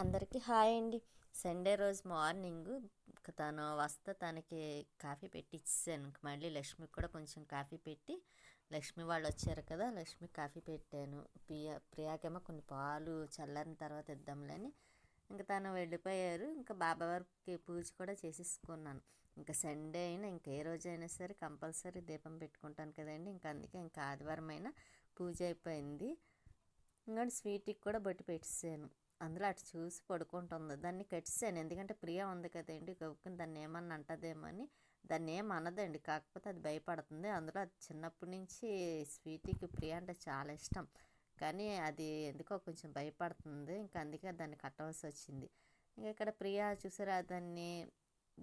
అందరికీ హాయ్ అండి. సండే రోజు మార్నింగ్ తను వస్తే తనకి కాఫీ పెట్టి ఇచ్చాను ఇంక మళ్ళీ లక్ష్మికి కూడా కొంచెం కాఫీ పెట్టి లక్ష్మి వాళ్ళు వచ్చారు కదా లక్ష్మి కాఫీ పెట్టాను. ప్రియా ప్రియాకేమో కొన్ని పాలు చల్లారిన తర్వాత ఇద్దాంలని. ఇంకా తను వెళ్ళిపోయారు. ఇంకా బాబావారికి పూజ కూడా చేసేసుకున్నాను. ఇంకా సండే అయినా ఇంకా ఏ రోజు అయినా సరే కంపల్సరీ దీపం పెట్టుకుంటాను కదండి. ఇంకా అందుకే ఇంకా ఆదివారం అయినా పూజ అయిపోయింది. ఇంకా స్వీట్కి కూడా బొట్టు పెట్టేసాను అందులో అటు చూసి పడుకుంటుంది. దాన్ని కట్టిసాను ఎందుకంటే ప్రియ ఉంది కదండి గవ్వుకుని దాన్ని ఏమన్నా అంటదేమో అని. దాన్ని ఏం అనదండి. కాకపోతే అది భయపడుతుంది. అందులో అది చిన్నప్పటి నుంచి స్వీటీకి ప్రియ అంటే చాలా ఇష్టం. కానీ అది ఎందుకో కొంచెం భయపడుతుంది. ఇంకా అందుకే దాన్ని కట్టవలసి వచ్చింది. ఇంకా ఇక్కడ ప్రియా చూసారా? దాన్ని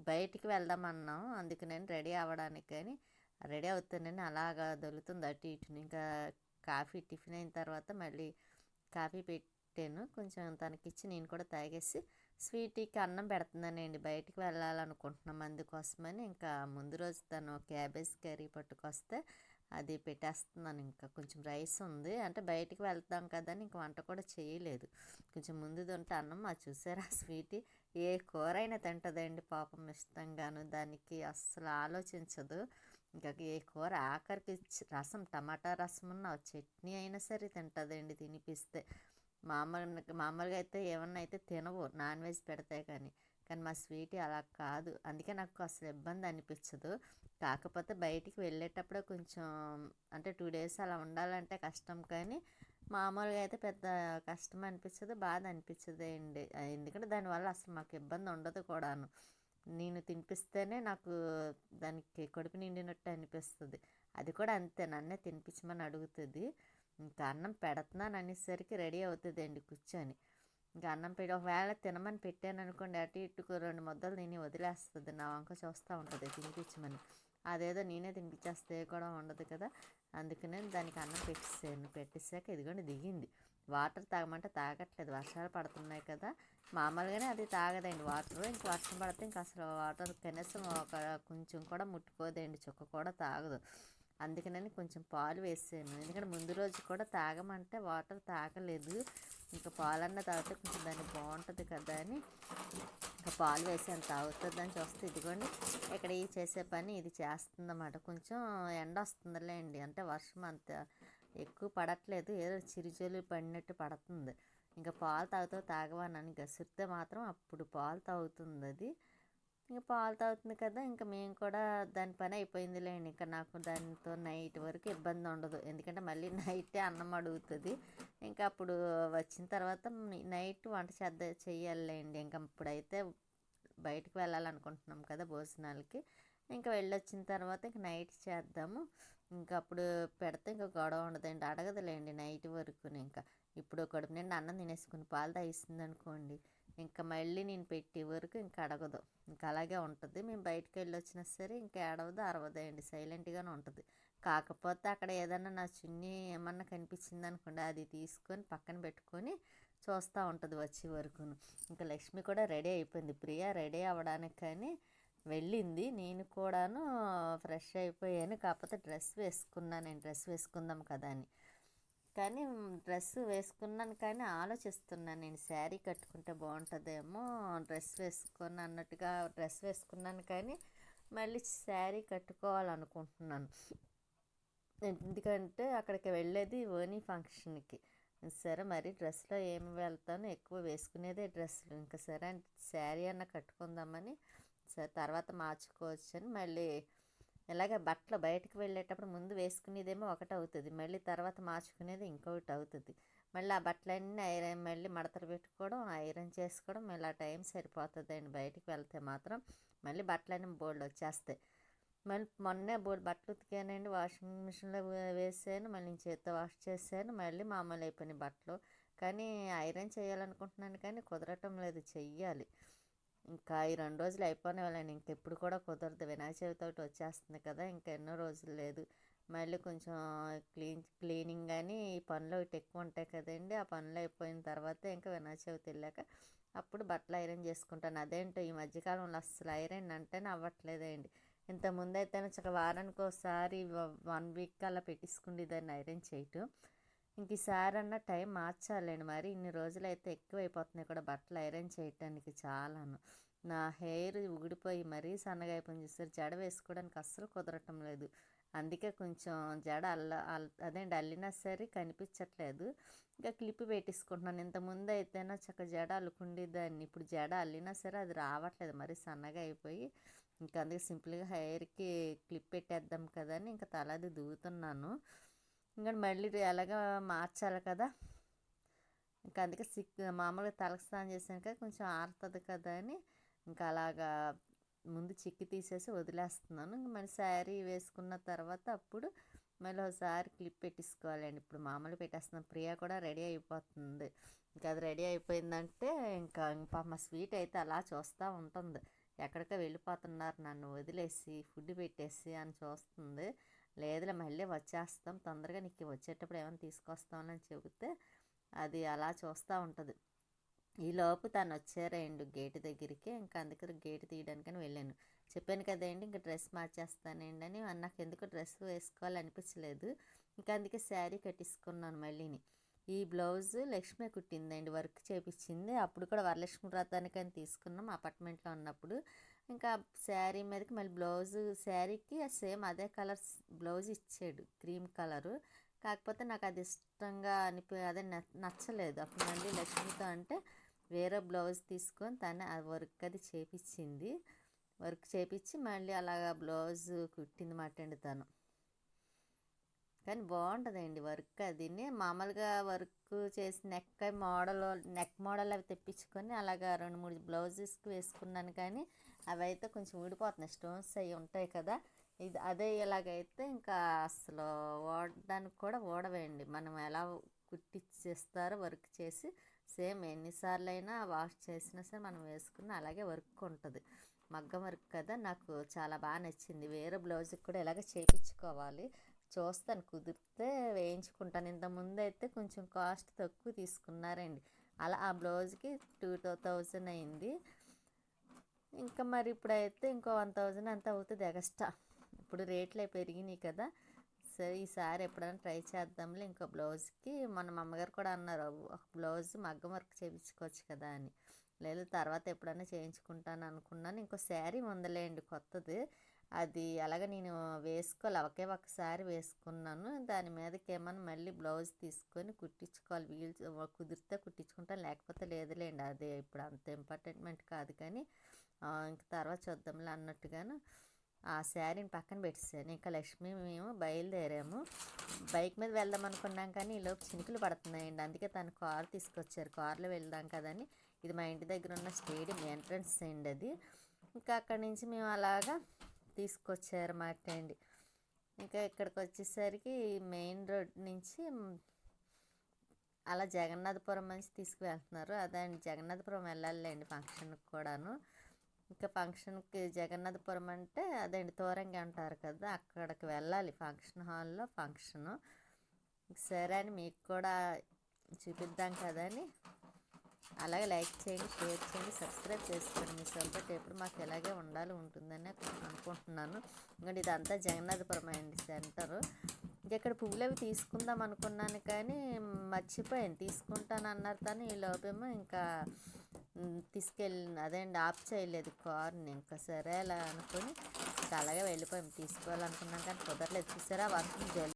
బయటికి వెళ్దామన్నాం. అందుకు నేను రెడీ అవ్వడానికి కానీ రెడీ అవుతానని అలాగా దొరుకుతుంది అటు ఇటు ఇంకా కాఫీ టిఫిన్ అయిన తర్వాత మళ్ళీ కాఫీ పెట్టి పెట్టాను. కొంచెం తనకిచ్చి నేను కూడా తాగేసి స్వీటీకి అన్నం పెడుతున్నానండి. బయటికి వెళ్ళాలనుకుంటున్నాం అందుకోసమని. ఇంకా ముందు రోజు తను క్యాబేజ్ కర్రీ పట్టుకొస్తే అది పెట్టేస్తున్నాను. ఇంకా కొంచెం రైస్ ఉంది. అంటే బయటికి వెళ్తాం కదా అని ఇంక వంట కూడా చేయలేదు. కొంచెం ముందు ఉంటే అన్నం మా చూసారా? స్వీటీ ఏ కూర అయినా తింటుందండి పాపం ఇష్టంగాను దానికి అస్సలు ఆలోచించదు. ఇంకా ఏ కూర ఆఖరికి రసం టమాటా రసం ఉన్న చట్నీ అయినా సరే తింటుందండి తినిపిస్తే. మామూలుగా మామూలుగా అయితే ఏమన్నా అయితే తినవు. నాన్ వెజ్ పెడతాయి కానీ. కానీ మా స్వీట్ అలా కాదు. అందుకే నాకు అసలు ఇబ్బంది అనిపించదు కాకపోతే బయటికి వెళ్ళేటప్పుడు కొంచెం అంటే టూ డేస్ అలా ఉండాలంటే కష్టం. కానీ మామూలుగా అయితే పెద్ద కష్టం అనిపించదు బాధ అనిపించదు అండి. ఎందుకంటే దానివల్ల అసలు మాకు ఇబ్బంది ఉండదు కూడాను. నేను తినిపిస్తేనే నాకు దానికి కడుపు నిండినట్టు అనిపిస్తుంది. అది కూడా అంతే. నన్నే తినిపించమని అడుగుతుంది. ఇంకా అన్నం పెడుతున్నాను అనేసరికి రెడీ అవుతుందండి కూర్చొని. ఇంకా అన్నం పెట్టి ఒకవేళ తినమని పెట్టాను అనుకోండి అటు ఇటుకు రెండు ముద్దలు తిని వదిలేస్తుంది. నా వంక చూస్తూ ఉంటుంది తినిపించమని. అదేదో నేనే తినిపించేస్తే కూడా ఉండదు కదా. అందుకనే దానికి అన్నం పెట్టేసాను. పెట్టేసాక ఇదిగోండి దిగింది. వాటర్ తాగమంటే తాగట్లేదు. వర్షాలు పడుతున్నాయి కదా. మామూలుగానే అది తాగదండి. వాటర్ ఇంక వర్షం పడితే ఇంక అసలు వాటర్ కనీసం ఒక కొంచెం కూడా ముట్టుకోదండి. చుక్క కూడా తాగదు. అందుకనని కొంచెం పాలు వేసాను. ఎందుకంటే ముందు రోజు కూడా తాగమంటే వాటర్ తాగలేదు. ఇంకా పాలన్న తాగితే కొంచెం దాన్ని బాగుంటుంది కదా అని ఇంకా పాలు వేసాను. తాగుతుందని చూస్తే ఇదిగోండి ఇక్కడ ఈ చేసే పని ఇది చేస్తుందన్నమాట. కొంచెం ఎండ వస్తుందిలే అండి. అంటే వర్షం అంత ఎక్కువ పడట్లేదు. ఏదో చిరుజలు పడినట్టు పడుతుంది. ఇంకా పాలు తాగుతూ తాగవానని గసిరితే మాత్రం అప్పుడు పాలు తాగుతుంది అది. ఇంకా పాలు తాగుతుంది కదా ఇంకా మేము కూడా దాని పని అయిపోయిందిలేండి. ఇంకా నాకు దానితో నైట్ వరకు ఇబ్బంది ఉండదు. ఎందుకంటే మళ్ళీ నైటే అన్నం అడుగుతుంది. ఇంకా అప్పుడు వచ్చిన తర్వాత నైట్ వంట చేద్ద చేయాలండి ఇంకా ఇప్పుడైతే బయటకు వెళ్ళాలనుకుంటున్నాం కదా భోజనాలకి. ఇంకా వెళ్ళొచ్చిన తర్వాత ఇంక నైట్ చేద్దాము. ఇంకా అప్పుడు పెడితే ఇంకా గొడవ ఉండదండి. అడగదులేండి నైట్ వరకు ఇంకా. ఇప్పుడు కడుపు నిండా అన్నం తినేసుకుని పాలు తాగిస్తుంది అనుకోండి ఇంకా మళ్ళీ నేను పెట్టే వరకు ఇంకా అడగదు. ఇంకా అలాగే ఉంటుంది. మేము బయటకు వెళ్ళి వచ్చినా సరే ఇంకా ఏడవదు అరవదండి సైలెంట్గానే ఉంటుంది. కాకపోతే అక్కడ ఏదన్నా నా చున్నీ ఏమన్నా కనిపించింది అనుకోండి అది తీసుకొని పక్కన పెట్టుకొని చూస్తూ ఉంటుంది వచ్చే వరకును. ఇంకా లక్ష్మి కూడా రెడీ అయిపోయింది. ప్రియ రెడీ అవ్వడానికి కానీ వెళ్ళింది. నేను కూడాను ఫ్రెష్ అయిపోయాను. కాకపోతే డ్రెస్ వేసుకున్నాను నేను డ్రెస్ వేసుకుందాం కదా అని. కానీ డ్రెస్ వేసుకున్నాను కానీ ఆలోచిస్తున్నాను నేను. శారీ కట్టుకుంటే బాగుంటుందేమో డ్రెస్ వేసుకొని అన్నట్టుగా డ్రెస్ వేసుకున్నాను కానీ మళ్ళీ శారీ కట్టుకోవాలనుకుంటున్నాను. ఎందుకంటే అక్కడికి వెళ్ళేది ఓనీ ఫంక్షన్కి. సరే మరి డ్రెస్లో ఏమి వెళ్తాను ఎక్కువ వేసుకునేదే డ్రెస్సులు. ఇంకా సరే శారీ అన్న కట్టుకుందామని సరే తర్వాత మార్చుకోవచ్చు అని మళ్ళీ ఇలాగే బట్టలు బయటకు వెళ్ళేటప్పుడు ముందు వేసుకునేదేమో ఒకటి అవుతుంది. మళ్ళీ తర్వాత మార్చుకునేది ఇంకొకటి అవుతుంది. మళ్ళీ ఆ బట్టలన్నీ ఐరన్ మళ్ళీ మడతలు పెట్టుకోవడం ఐరన్ చేసుకోవడం మళ్ళీ ఆ టైం సరిపోతుందండి. బయటికి వెళ్తే మాత్రం మళ్ళీ బట్టలన్నీ బోల్డ్ వచ్చేస్తాయి. మళ్ళీ మొన్నే బోల్డ్ బట్టలు ఉతికానండి వాషింగ్ మిషన్లో వేసాను మళ్ళీ చేత్తో వాష్ చేశాను మళ్ళీ మామూలు అయిపోయినాయి బట్టలు. కానీ ఐరన్ చేయాలనుకుంటున్నాను కానీ కుదరటం లేదు చెయ్యాలి. ఇంకా ఈ రెండు రోజులు అయిపోయిన వాళ్ళని ఇంకెప్పుడు కూడా కుదరదు. వినాయక చవితి ఒకటి వచ్చేస్తుంది కదా ఇంకా ఎన్నో రోజులు లేదు. మళ్ళీ కొంచెం క్లీన్ క్లీనింగ్ కానీ ఈ పనులు ఒకటి ఎక్కువ ఉంటాయి కదండి. ఆ పనులు అయిపోయిన తర్వాత ఇంకా వినాయక చవితి వెళ్ళాక అప్పుడు బట్టలు ఐరన్ చేసుకుంటాను. అదేంటో ఈ మధ్యకాలంలో అస్సలు ఐరన్ అంటేనే అవ్వట్లేదండి ఇంతకుముందు అయితే ఒక వారానికి ఒకసారి వన్ వీక్ అలా పెట్టించుకుండే దాన్ని ఐరన్ చేయటం. ఇంక ఈసారి అన్న టైం మార్చాలండి మరి. ఇన్ని రోజులు అయితే ఎక్కువైపోతున్నాయి కూడా బట్టలు ఐరన్ చేయటానికి చాలాను. నా హెయిర్ ఊడిపోయి మరీ సన్నగా అయిపోయింది చూస్తారు జడ వేసుకోవడానికి అస్సలు కుదరటం లేదు. అందుకే కొంచెం జడ అల్ల అదేంటి అల్లినా సరే కనిపించట్లేదు. ఇంకా క్లిప్ పెట్టేసుకుంటున్నాను. ఇంతకుముందు అయితేనా చక్క జడ అల్లుకుండేదాన్ని. ఇప్పుడు జడ అల్లినా సరే అది రావట్లేదు. మరి సన్నగా అయిపోయి ఇంకా అందుకే సింపుల్గా హెయిర్కి క్లిప్ పెట్టేద్దాం కదా అని ఇంకా తలది దూతున్నాను. ఇంకా మళ్ళీ ఎలాగ మార్చాలి కదా. ఇంకా అందుకే సిక్ మామూలుగా తలకు స్నానం చేసాక కొంచెం ఆరుతుంది కదా అని ఇంకా అలాగా ముందు చిక్కి తీసేసి వదిలేస్తున్నాను. ఇంక మళ్ళీ శారీ వేసుకున్న తర్వాత అప్పుడు మళ్ళీ ఒకసారి క్లిప్ పెట్టేసుకోవాలండి. ఇప్పుడు మామూలు పెట్టేస్తున్నాం ప్రియా కూడా రెడీ అయిపోతుంది. ఇంకా అది రెడీ అయిపోయిందంటే ఇంకా ఇంకా మా స్వీట్ అయితే అలా చూస్తూ ఉంటుంది. ఎక్కడికో వెళ్ళిపోతున్నారు నన్ను వదిలేసి ఫుడ్ పెట్టేసి అని చూస్తుంది. లేదులే మళ్ళీ వచ్చేస్తాం. తొందరగా నీకు వచ్చేటప్పుడు ఏమైనా తీసుకొస్తామని చెబితే అది అలా చూస్తూ ఉంటుంది. ఈలోపు తను వచ్చారండి గేటు దగ్గరికి. ఇంకా అందుకే గేటు తీయడానికని వెళ్ళాను. చెప్పాను కదండి ఇంకా డ్రెస్ మార్చేస్తానండి అని. నాకు ఎందుకు డ్రెస్ వేసుకోవాలనిపించలేదు. ఇంకా అందుకే శారీ కట్టించుకున్నాను మళ్ళీని. ఈ బ్లౌజ్ లక్ష్మి కుట్టిందండి వర్క్ చేపించింది. అప్పుడు కూడా వరలక్ష్మి వ్రతానికి తీసుకున్నాం అపార్ట్మెంట్లో ఉన్నప్పుడు. ఇంకా శారీ మీదకి మళ్ళీ బ్లౌజ్ శారీకి సేమ్ అదే కలర్ బ్లౌజ్ ఇచ్చాడు క్రీమ్ కలరు. కాకపోతే నాకు అది ఇష్టంగా అనిపి అదే నచ్చలేదు. అప్పుడు మళ్ళీ లక్ష్మితో అంటే వేరే బ్లౌజ్ తీసుకొని తను ఆ వర్క్ అది చేపించింది వర్క్ చేపించి మళ్ళీ అలాగా బ్లౌజ్ కుట్టింది మాట అండి తను. కానీ బాగుంటుందండి వర్క్ అది. మామూలుగా వర్క్ చేసి నెక్ మోడల్ నెక్ మోడల్ అవి తెప్పించుకొని అలాగా రెండు మూడు బ్లౌజెస్కి వేసుకున్నాను కానీ అవి అయితే కొంచెం ఊడిపోతున్నాయి. స్టోన్స్ అవి ఉంటాయి కదా. ఇది అదే ఇలాగైతే ఇంకా అసలు ఓడడానికి కూడా ఓడవేయండి. మనం ఎలా కుట్టిచ్చేస్తారో వర్క్ చేసి సేమ్ ఎన్నిసార్లు అయినా వాష్ చేసినా సరే మనం వేసుకున్న అలాగే వర్క్ ఉంటుంది. మగ్గం వర్క్ కదా. నాకు చాలా బాగా నచ్చింది. వేరే బ్లౌజ్కి కూడా ఇలాగ చేయించుకోవాలి చూస్తాను. కుదిరితే వేయించుకుంటాను. ఇంతకుముందు అయితే కొంచెం కాస్ట్ తక్కువ తీసుకున్నారండి. అలా ఆ బ్లౌజ్కి టూ టూ థౌజండ్ అయింది. ఇంకా మరి ఇప్పుడైతే ఇంకో వన్ థౌజండ్ అంత అవుతుంది ఎగస్ట్రా. ఇప్పుడు రేట్లు పెరిగినాయి కదా. సరే ఈసారి ఎప్పుడైనా ట్రై చేద్దాంలే ఇంకో బ్లౌజ్కి. మన అమ్మగారు కూడా అన్నారు ఒక బ్లౌజ్ మగ్గం వర్క్ చేయించుకోవచ్చు కదా అని. లేదు తర్వాత ఎప్పుడైనా చేయించుకుంటాను అనుకున్నాను. ఇంకో శారీ ఉందలేండి కొత్తది. అది అలాగ నేను వేసుకోవాలి. ఒకే ఒకసారి వేసుకున్నాను. దాని మీదకి ఏమన్నా మళ్ళీ బ్లౌజ్ తీసుకొని కుట్టించుకోవాలి. వీలు కుదిరితే కుట్టించుకుంటాను. లేకపోతే లేదులేండి. అది ఇప్పుడు అంత ఇంపార్టెంట్మెంట్ కాదు కానీ ఇంక తర్వాత చూద్దాంలే అన్నట్టుగాను ఆ శారీని పక్కన పెట్టేసాను ఇంకా లక్ష్మి మేము బయలుదేరాము. బైక్ మీద వెళ్దాం అనుకున్నాం కానీ ఈలోపు చినుకులు పడుతున్నాయండి. అందుకే తను కారు తీసుకొచ్చారు. కారులో వెళ్దాం కదని. ఇది మా ఇంటి దగ్గర ఉన్న స్టేడియం ఎంట్రన్స్ అండి అది. ఇంకా అక్కడి నుంచి మేము అలాగా తీసుకొచ్చారన్నమాట అండి. ఇంకా ఇక్కడికి వచ్చేసరికి మెయిన్ రోడ్ నుంచి అలా జగన్నాథపురం నుంచి తీసుకువెళ్తున్నారు. అదే అండి జగన్నాథపురం వెళ్ళాలండి ఫంక్షన్కి కూడాను. ఇంకా ఫంక్షన్కి జగన్నాథపురం అంటే అదండి తోరంగి అంటారు కదా అక్కడికి వెళ్ళాలి ఫంక్షన్ హాల్లో ఫంక్షను. సరే అని మీకు కూడా చూపిద్దాం కదా అని అలాగే లైక్ చేయండి షేర్ చేయండి సబ్స్క్రైబ్ చేసుకోండి. మీ సపోర్ట్ ఎప్పుడు మాకు ఎలాగే ఉండాలి ఉంటుందని అనుకుంటున్నాను. ఇంకా ఇదంతా జగన్నాథపురం అండి సెంటరు. ఇక్కడ పువ్వులు అవి తీసుకుందాం అనుకున్నాను కానీ మర్చిపోయాను. తీసుకుంటాను అన్నారు కానీ ఈ లోపేమో ఇంకా తీసుకెళ్ళి అదేండి ఆఫ్ చేయలేదు కార్ని. ఇంకా సరే అలా అనుకొని ఇంకా అలాగే వెళ్ళిపోయాం. తీసుకోవాలనుకున్నాం కానీ కుదరలేదు. చూసారా? వర్షం జల్